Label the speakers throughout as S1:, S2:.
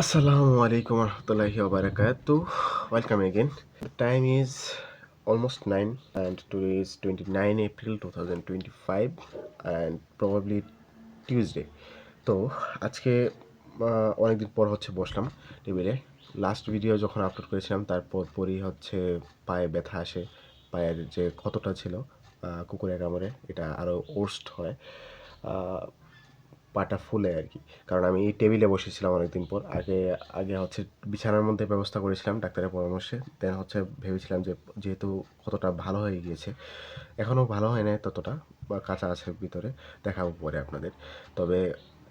S1: আসসালামু আলাইকুম রহমতুল্লাহি তো welcome again time is almost nine and two is twenty nine April two thousand twenty five and probably Tuesday তো আজকে অনেক দিন পর হচ্ছে বসলাম টেবিলে। লাস্ট ভিডিও যখন আপলোড করেছিলাম তারপর পরই হচ্ছে পায়ে ব্যথা আসে। পায়ের যে ক্ষতটা ছিল কুকুরের কামড়ে, এটা আরও ওর্স্ট হয়। পাটা ফুলে আর কি কারণ আমি এই টেবিলে বসেছিলাম অনেকদিন পর। আগে আগে হচ্ছে বিছানার মধ্যে ব্যবস্থা করেছিলাম ডাক্তারের পরামর্শে। দেন হচ্ছে ভেবেছিলাম যে, যেহেতু কতটা ভালো হয়ে গিয়েছে, এখনও ভালো হয় নাই ততটা, বা কাঁচা আছে ভিতরে, দেখাবো পরে আপনাদের। তবে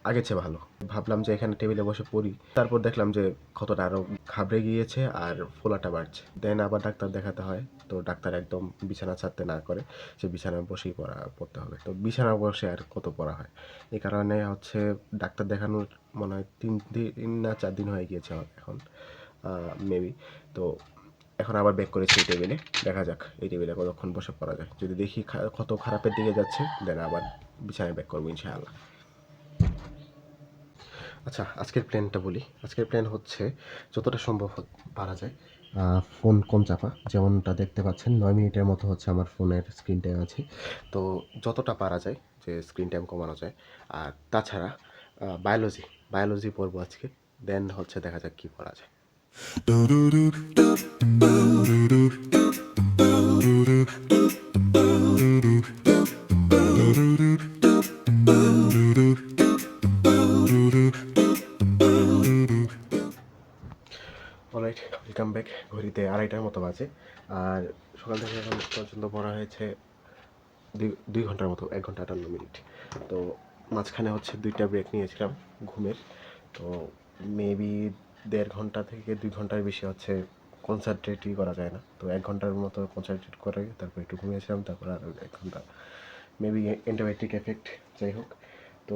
S1: আগের চেয়ে ভালো। ভাবলাম যে এখানে টেবিলে বসে পড়ি। তারপর দেখলাম যে কতটা আরও ঘাবড়ে গিয়েছে আর ফোলাটা বাড়ছে। দেন আবার ডাক্তার দেখাতে হয়। তো ডাক্তার একদম বিছানা ছাড়তে না করে সে বিছানায় বসেই পড়া, পড়তে হবে। তো বিছানা বসে আর কত পড়া হয়? এই কারণে হচ্ছে ডাক্তার দেখানোর মনে হয় তিন দিন না চার দিন হয়ে গিয়েছে এখন মেবি তো এখন আবার ব্যাক করেছি এই টেবিলে দেখা যাক এই টেবিলে কতক্ষণ বসে পড়া যায়। যদি দেখি কত খারাপের দিকে যাচ্ছে দেন আবার বিছানায় ব্যাক করব ইনশাআল্লাহ। আচ্ছা আজকের প্ল্যানটা বলি। আজকের প্ল্যান হচ্ছে যতটা সম্ভব পারা যায়। ফোন কম চাপা। যেমনটা দেখতে পাচ্ছেন, নয় মিনিটের মতো হচ্ছে আমার ফোনের স্ক্রিন টাইম আছে। তো যতটা পারা যায় যে স্ক্রিন টাইম কমানো যায়। আর তাছাড়া বায়োলজি বায়োলজি পড়ব আজকে। দেন হচ্ছে দেখা যাক কী পড়া যায়। ব্যাক ঘড়িতে আড়াইটার মতো বাজে। আর সকাল থেকে এখন পর্যন্ত পড়া হয়েছে দুই দুই ঘণ্টার মতো, এক ঘণ্টা আটান্ন মিনিট। তো মাঝখানে হচ্ছে দুইটা ব্রেক নিয়েছিলাম ঘুমের। তো মেবি দেড় ঘণ্টা থেকে দুই ঘণ্টার বেশি হচ্ছে কনসেন্ট্রেটই করা যায় না। তো এক ঘণ্টার মতো কনসেন্ট্রেট করে তারপর একটু ঘুমিয়েছিলাম, তারপর আর এক ঘণ্টা। মেবি অ্যান্টিবায়োটিক এফেক্ট যাই হোক। তো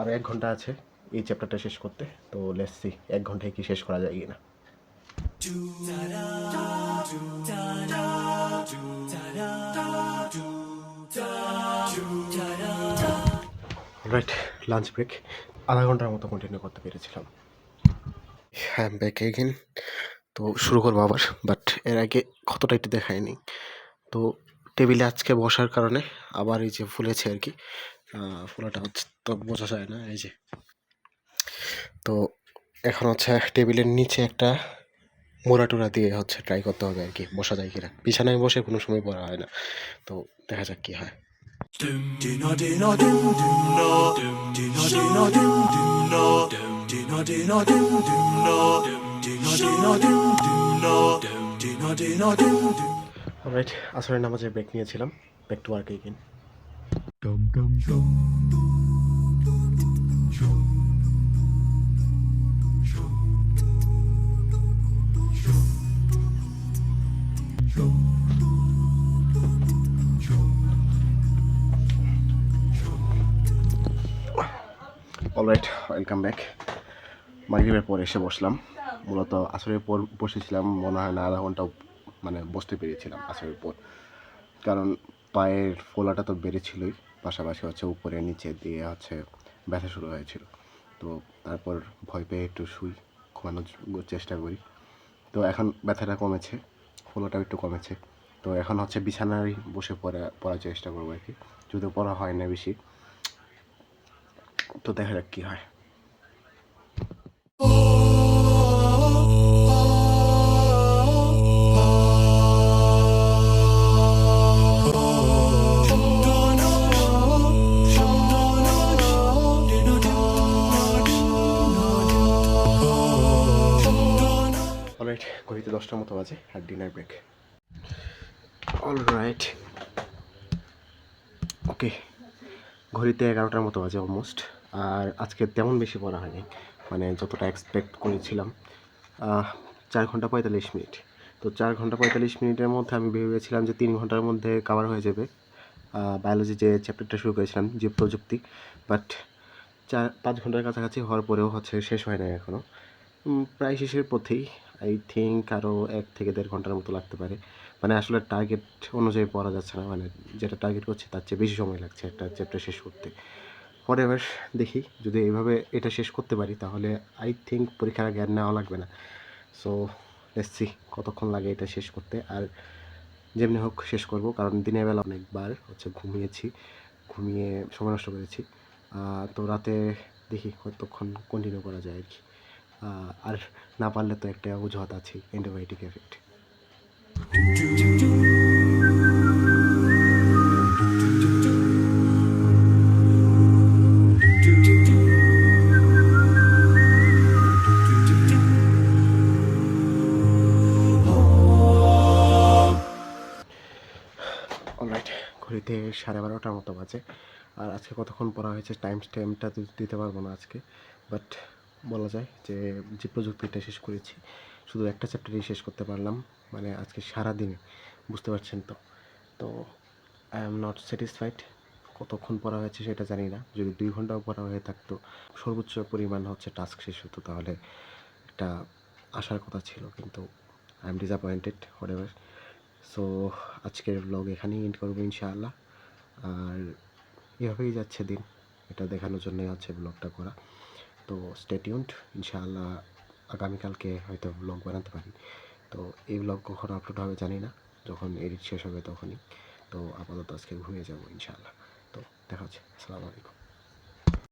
S1: আরও এক ঘণ্টা আছে এই চ্যাপ্টারটা শেষ করতে। তো লেটস সি এক ঘন্টায় কি শেষ করা যায় কি না রাইট লাঞ্চ ব্রেক আধা ঘণ্টার মতো কন্টিনিউ করতে পেরেছিলাম। হ্যাঁ ব্যাক এগেন তো শুরু করব আবার বাট এর আগে কতটা একটু দেখায়নি তো টেবিলে আজকে বসার কারণে আবার এই যে ফুলেছে আর কি ফোলাটা হচ্ছে তো বোঝা যায় না এই যে। তো এখন হচ্ছে টেবিলের নিচে একটা মোড়া টোরা দিয়ে হচ্ছে ট্রাই করতে হবে আর কি বসা যায় কিনা বিছানায় বসে কোনো সময় পড়া হয় না তো দেখা যাক কি হয় রাইট আসরের নামাজে ব্রেক নিয়েছিলাম back to work again alright welcome back মাগরিবের পর এসে বসলাম। মূলত আসরের পর বসেছিলাম, মনে হয় না আধা ঘণ্টা মানে বসতে পেরেছিলাম আসরের পর। কারণ পায়ের ফোলাটা তো বেড়েছিলই, পাশাপাশি হচ্ছে উপরে নিচে দিয়ে হচ্ছে ব্যথা শুরু হয়েছিল। তো তারপর ভয় পেয়ে একটু শুই, ঘুমানোর চেষ্টা করি। তো এখন ব্যথাটা কমেছে। ফোলাটাও একটু কমেছে। তো এখন হচ্ছে বিছানায় বসে পড়া, পড়ার চেষ্টা করব আর কি। যদিও পড়া হয় না বেশি। তো দেখা যাক কী হয়। দশটার মতো বাজে আর dinner break all right okay ঘড়িতে এগারোটার মতো বাজে অলমোস্ট আর আজকে তেমন বেশি পড়া হয়নি মানে যতটা এক্সপেক্ট করেছিলাম। চার ঘণ্টা পঁয়তাল্লিশ মিনিট। তো চার ঘণ্টা পঁয়তাল্লিশ মিনিটের মধ্যে আমি ভেবেছিলাম যে তিন ঘণ্টার মধ্যে কাভার হয়ে যাবে। বায়োলজি যে চ্যাপ্টারটা শুরু করেছিলাম জীব প্রযুক্তি বাট চার, পাঁচ ঘণ্টার কাছাকাছি হওয়ার পরেও হচ্ছে শেষ হয় নাই এখনও প্রায় শেষের পথেই আই থিঙ্ক আরও এক থেকে দেড় ঘণ্টার মতো লাগতে পারে। মানে আসলে টার্গেট অনুযায়ী পড়া যাচ্ছে না। মানে যেটা টার্গেট করছে তার চেয়ে বেশি সময় লাগছে একটা চ্যাপ্টার শেষ করতে। পরে এবার দেখি, যদি এইভাবে এটা শেষ করতে পারি তাহলে আই থিঙ্ক পরীক্ষার আর নেওয়া লাগবে না। সো দেখছি কতক্ষণ লাগে এটা শেষ করতে। আর যেমনি হোক শেষ করব, কারণ দিনের বেলা অনেকবার হচ্ছে ঘুমিয়েছি। ঘুমিয়ে সময় নষ্ট করেছি। তো রাতে দেখি কতক্ষণ কন্টিনিউ করা যায় আর কি। আর না পারলে তো একটা অজুহাত আছে অ্যান্টিবায়োটিক এফেক্ট ঘড়িতে সাড়ে বারোটার মতো বাজে। আর আজকে কতক্ষণ পড়া হয়েছে টাইম স্ট্যাম্পটা দিতে পারব না আজকে। বাট বলা যায় যে যে প্রযুক্তিটা শেষ করেছি, শুধু একটা চ্যাপ্টারই শেষ করতে পারলাম। মানে আজকে সারা দিনে বুঝতে পারছেন তো? তো আই এম নট স্যাটিসফাইড কতক্ষণ পড়া হয়েছে সেটা জানি না। যদি দুই ঘন্টাও পড়া হয়ে থাকতো, সর্বোচ্চ পরিমাণ হচ্ছে টাস্ক শেষ হতো, তাহলে একটা আসার কথা ছিল, কিন্তু I am disappointed whatever so আজকের ব্লগ এখানেই এন্ড করব ইনশাআল্লাহ। আর, এভাবেই যাচ্ছে দিন। এটা দেখানোর জন্যই হচ্ছে ব্লগটা করা। তো স্টেটিউন্ড ইনশাআল্লাহ আগামীকালকে হয়তো ব্লগ বানাতে পারি। তো এই ব্লগ কখন আপলোড হবে জানি না, যখন এডিট শেষ হবে তখনই। তো আপাতত আজকে ঘুমিয়ে যাব ইনশাআল্লাহ। তো দেখা হচ্ছে, আসসালামু আলাইকুম।